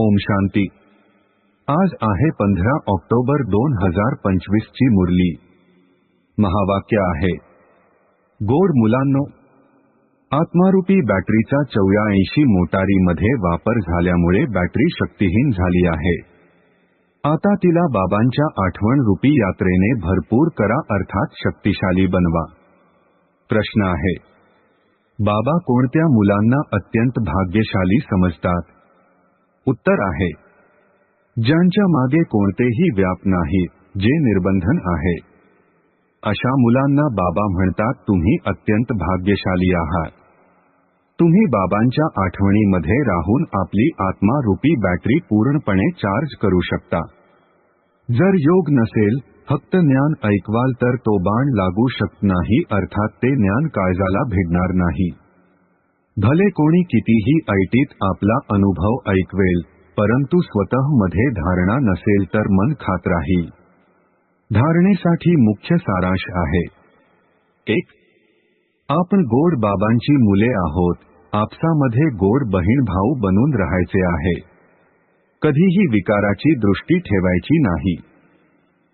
ओम शांती. आज आहे पंधरा ऑक्टोबर दोन हजार पंचवीस ची मुरली. महावाक्य आहे. गोड मुलांनो आत्मारूपी बॅटरीचा चौऱ्याऐंशी मोटारीमध्ये वापर झाल्यामुळे बॅटरी शक्तिहीन झाली आहे. आता तिला बाबांच्या आठवण रूपी यात्रेने भरपूर करा अर्थात शक्तिशाली बनवा. प्रश्न आहे. बाबा कोणत्या मुलांना अत्यंत भाग्यशाली समजतात? उत्तर आहे. ज्यांच्या मागे कोणतेही व्याप नाही जे निर्बंधन आहे. अशा मुलांना बाबा म्हणतात तुम्ही अत्यंत भाग्यशाली आहात. तुम्ही बाबांच्या आठवणीमध्ये राहून आपली आत्मारूपी बॅटरी पूर्णपणे चार्ज करू शकता. जर योग नसेल फक्त ज्ञान ऐकवाल तर तो बाण लागू शकत नाही अर्थात ते ज्ञान काळजाला भिडणार नाही. भले कोणी कितीही ऐटीत आपला अनुभव ऐकवेल परंतु स्वतःमध्ये धारणा नसेल तर मन खात राहील. धारणेसाठी मुख्य सारांश आहे. एक आपण गोड बाबांची मुले आहोत आपसामध्ये गोड बहीण भाऊ बनून राहायचे आहे. कधीही विकाराची दृष्टी ठेवायची नाही.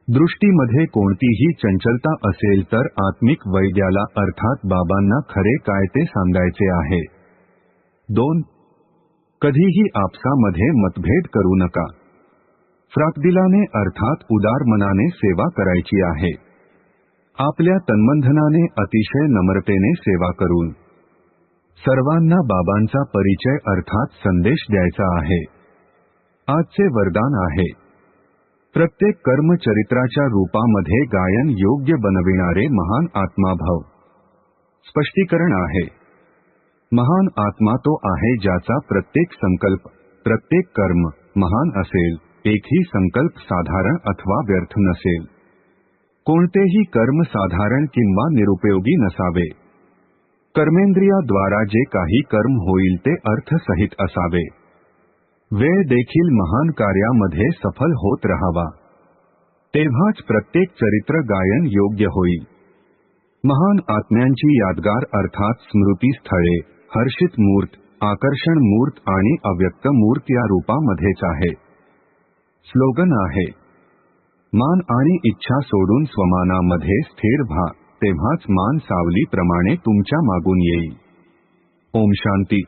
दृष्टीमध्ये कोणतीही चंचलता असेल तर आत्मिक वैद्याला अर्थात बाबांना खरे काय ते सांगायचे आहे. दोन कधीही आपसामध्ये मतभेद करू नका. फ्राकदिलाने अर्थात उदार मनाने सेवा करायची आहे. आपल्या तन्मंधनाने अतिशय नम्रतेने सेवा करून. सर्वांना बाबांचा परिचय अर्थात संदेश द्यायचा आहे. आजचे वरदान आहे. प्रत्येक कर्मचरित्राच्या रूपामध्ये गायन योग्य बनविणारे महान आत्माभाव. स्पष्टीकरण आहे. महान आत्मा तो आहे ज्याचा प्रत्येक संकल्प प्रत्येक कर्म महान असेल एकही संकल्प साधारण अथवा व्यर्थ नसेल. कोणतेही कर्म साधारण किंवा निरुपयोगी नसावे. कर्मेंद्रियाद्वारा जे काही कर्म होईल ते अर्थसहित असावे. वेळ देखील महान कार्यामध्ये सफल होत राहावा. तेव्हाच प्रत्येक चरित्र गायन योग्य होईल. महान आत्म्यांची यादगार अर्थात स्मृतीस्थळे हर्षित मूर्त आकर्षण मूर्त आणि अव्यक्त मूर्त या रूपामध्येच आहे. स्लोगन आहे. मान आणि इच्छा सोडून स्वमानामध्ये स्थिर व्हा तेव्हाच मान सावलीप्रमाणे तुमच्या मागून येईल. ओम शांती.